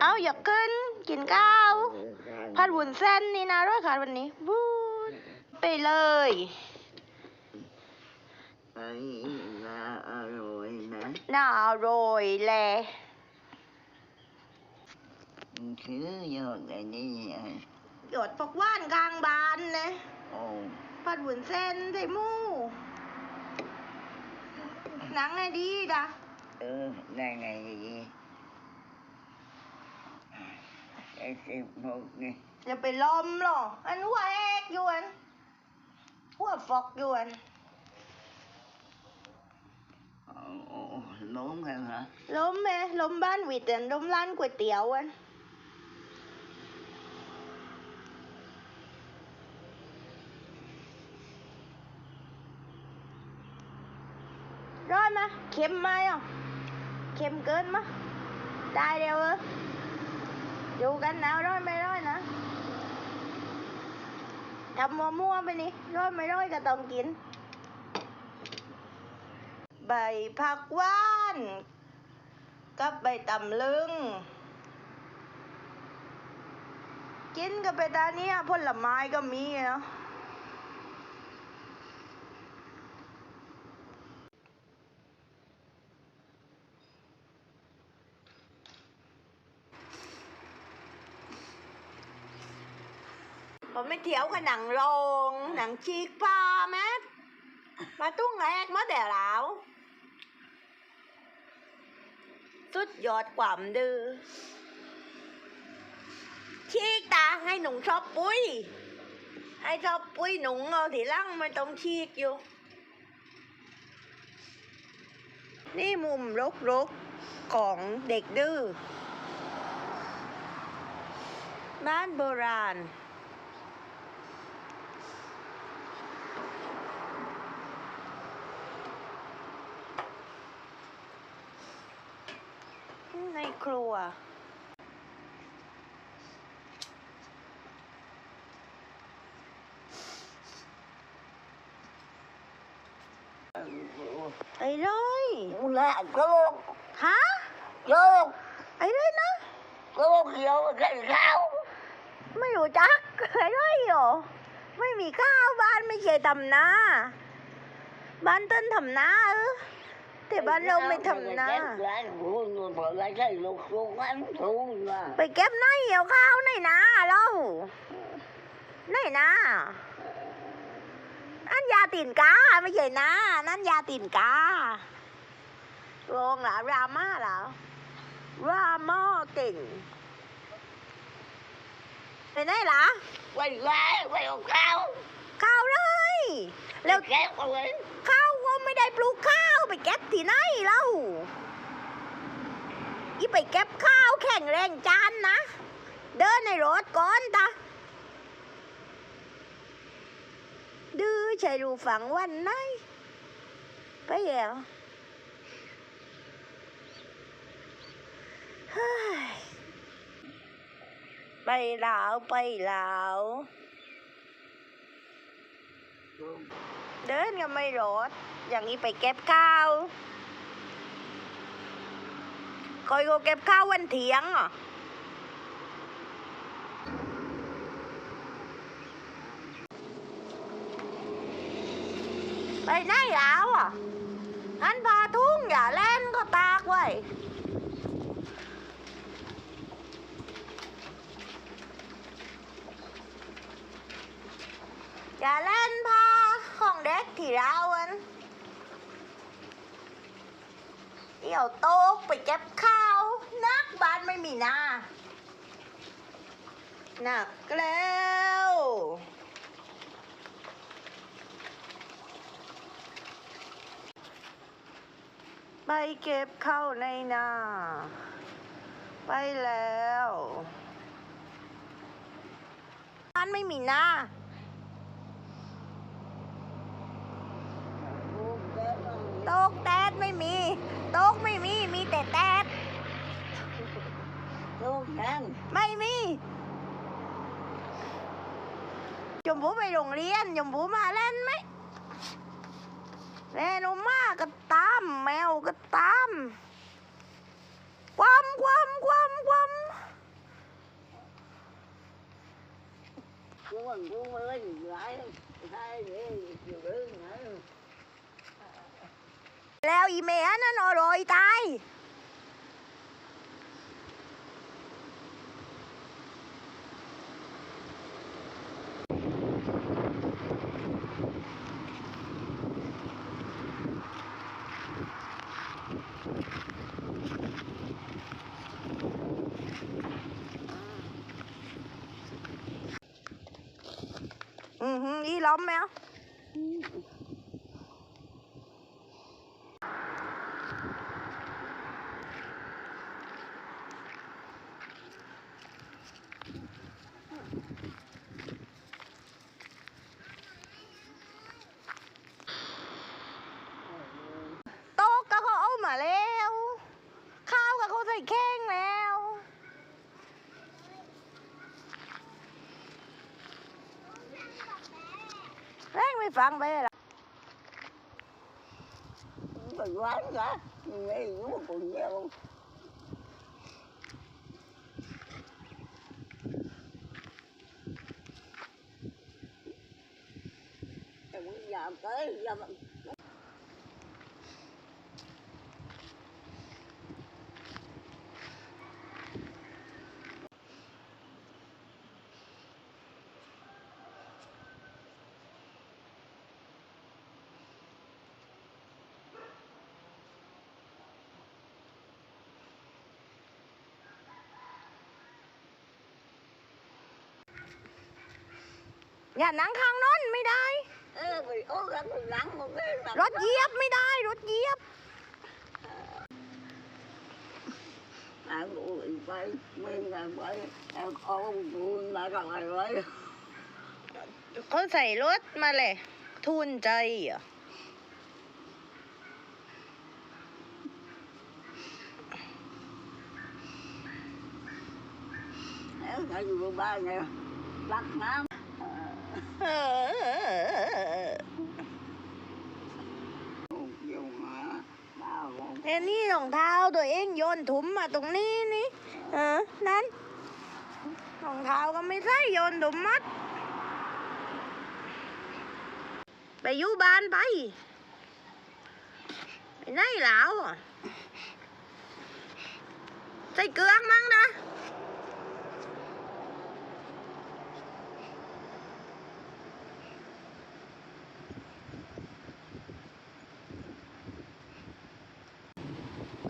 เอาอยากขึ้น กินข้าวผัดวุ้นเส้นนี่นะร้อยขาดวันนี้วูดไปเลยไอ้น่าอร่อยนะน่าอร่อยแหละมันคือยอดอะไรนี่ไอ้หยดพกว่านกลางบานเลยโอ้ผัดวุ้นเส้นใส่หมูหนังไงดีดะเออได้ไงดี ไอ้สิบหกนี่อย่าไปล้มหรอ อันหัวแอกอยวน หัวฟอกอยวนโอ้โอ้ล้มกันเหรอล้มไหมล้มบ้านวิดอันล้มร้านก๋วยเตี๋ยวอันร้อนมะเค็มไหมอะเค็มเกินมะได้เดียวเออ ดูกันนะร้อยไม่ร้อยนะทำมั่วไปนี่ร้อยไม่ร้อยก็ต้องกิน ใบผักว่าน กับใบตำลึง กินกับไปตาเนี้ยผลไม้ก็มีเนาะ ผมไม่เที่ยวกับหนังโรงหนังชีกพาแมทมาตุ้งแรกมาแต่แล้วสุดยอดความดื้อชีกตาให้หนุ่งชอบปุ้ย ให้ชอบปุ้ยหนุ่งเอาทีหลังไม่ต้องชีกอยู่ นี่มุมรกรกๆของเด็กดื้อบ้านโบราณ ครัว ไอ้เลยกูละโกกฮะโกกไอ้เลยนะโกกเขียวไข่ขาวไม่รู้จัก ไอ้เลยเหรอ ไม่มีข้าวบ้านไม่เคยทำนาบ้านเต้นทำนาเออ แต่บ้านเราไม่ทำนาร้านกูนู่นเปิดร้านใช่ลูกลูกอันถูกนะไปเก็บไนเหี่ยวข้าวในนาเราในนาอันยาตีนกาไม่ใช่นานั่นยาตีนกาโรงเหรอรามาเหรอรามาเก่งไปไหนล่ะไว้ไว้ไว้ของข้าว ข้าวเลยแล้วแก้วเอาไว้ข้าวก็ไม่ได้ปลูกข้าวไปเก็บที่ไหนเล่าอีไปเก็บข้าวแข่งแรงจานนะ เดินในรถก่อนตาดื้อใช่รูฝังวันไหนไปแล้วเฮ้ยไปลาวไปลาว เดินก็ไม่รอด อย่างนี้ไปเก็บข้าวคอยก็เก็บข้าววันเถียงอะไปไหนแล้วอะอันพาทุ่งอย่าเล่นก็ตากไว้ อย่าเล่นพาของเด็กที่เราอันเดี๋ ยวโต๊กไปเก็บข้าว นักบ้านไม่มีหน้าหนักแล้วไปเก็บข้าวในนาไปแล้วบ้านไม่มีหน้าโต๊กแตดไม่มี นไม่มีชมพู่ไปโรงเรียนชมพู่มาเล่นไหมเล่นมาก็ตาม แมวก็ตาม ความความความความกูมันกูเมื่อยู่ร่แล้วอีเมียนั่นอร่อยตาย มแมวโต๊ะก็เขาเอามาแล้ว ข้าวก็เขาใส่แข้งแล้ว แรงไม่ฟังไปละ mình quán cả nghe cũng còn nhiều giờ tới giờ mình อย่านั่งข้างนั้นไม่ได้ Ê, mình cố gắng mình lắng một cái mặt รถเหยียบไม่ได้ รถเหยียบ à của mình phải mình là phải em con tôi là rồi rồi เขาใส่รถมาเลยทุนใจอะ nếu phải vừa ba ngày bắt nám เออ dùng hả bao một เอ็นนี่รองเท้าตัวเองโยนถุมมาตรงนี้นี่ เออ นั่นรองเท้าก็ไม่ใส่โยนถุมมัด ไปอยู่บ้านไป ไปไหนแล้วใส่เกลืองมั้งนะ đấy riêng làm cái riêng không เอ้ยเอ้ยเอ้ยเอ้ย không phải phải không phải เอออย่าไปมัน มาแล้ว เดี๋ยวก็ไปอีกมาตากแดดเลย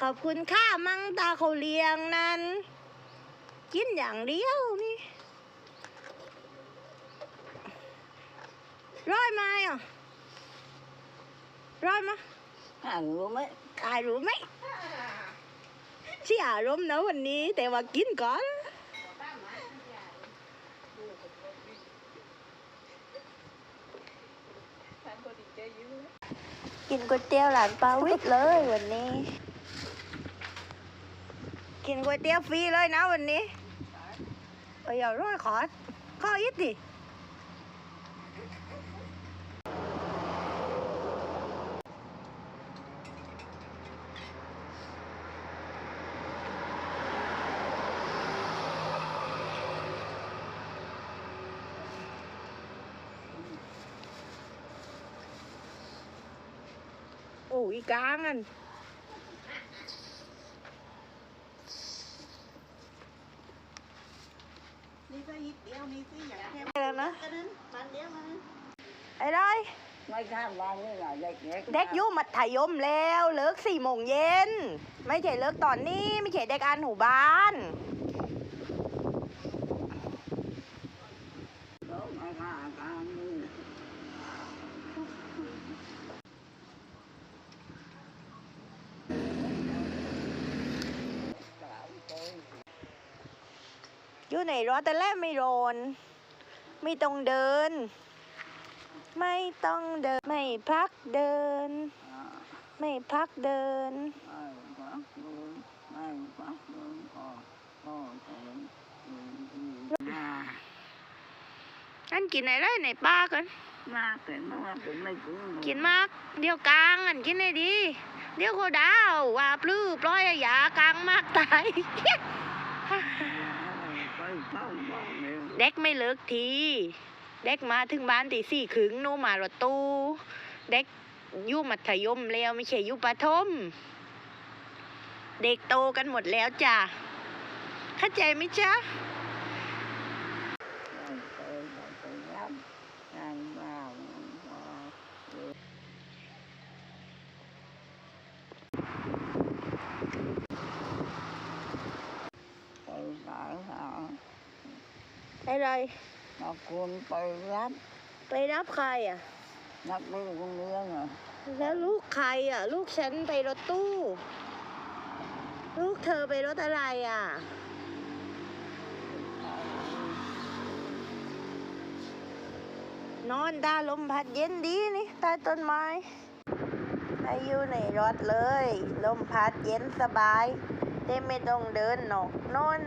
ขอบคุณค่ามังตาเขาเลี้ยงนั้น กินอย่างเดียวนี่ร้อยไหมอะร้อยไหมห่างรู้ไหมกายรู้ไหมเสียอารมณ์นะวันนี้ แต่ว่ากินก่อนกินก๋วยเตี๋ยวหลานปาวิทย์เลยวันนี้ กินก๋วยเตี๋ยวฟรีเลยนะวันนี้เอ้ยอย่าร้อยขอข้อยิดดิโอ้ยกลางอัน นี่ก็ยิดเดียวนี่สิอย่างแค่แล้วนะก็นั้นมันเดียวมันไอ้ไรไม่ข้ามวันนี่ là เด็กเด็กเด็กอยุมัธยมแล้วเลิกสี่โมงเย็น ไม่ใช่เลิกตอนนี้ไม่ใช่เด็กอ่านหูบ้าน อยู่ในรถแต่แรกไม่รอนไม่ต้องเดิน ไม่ต้องเดิน ไม่พักเดิน ไม่พักเดินไม่พักเดินไม่พักเดินกินเดินเดินมาอันกินอะไรในป้ากันมาเป็นมาเป็นไม่ถึงกินมาก เดี๋ยวกลางอันกินได้ดี เดี๋ยวเขาดาวว่าปลื้อปล่อยยากลางมากตาย เข้าบ้านเลยเด็กไม่เลิกที เด็กมาถึงบ้านตีสี่ครึ่งหนูมารถตู้เด็กอยู่มัธยมแล้วไม่ใช่อยู่ประถม เด็กโตกันหมดแล้วจ้ะเข้าใจไหมจ๊ะ ไปไปรับงานบ้านก็ไปสายหา อะไรนักคุณไปรับไปรับใครอะ นักเรียนโรงเรียนอะแล้วลูกใครอะ ลูกฉันไปรถตู้ ลูกเธอไปรถอะไรอะ นอนตาลมพัดเย็นดีนี่ใต้ต้นไม้ให้อยู่ในรถเลย ลมพัดเย็นสบาย ได้ไม่ต้องเดินหนอกนอน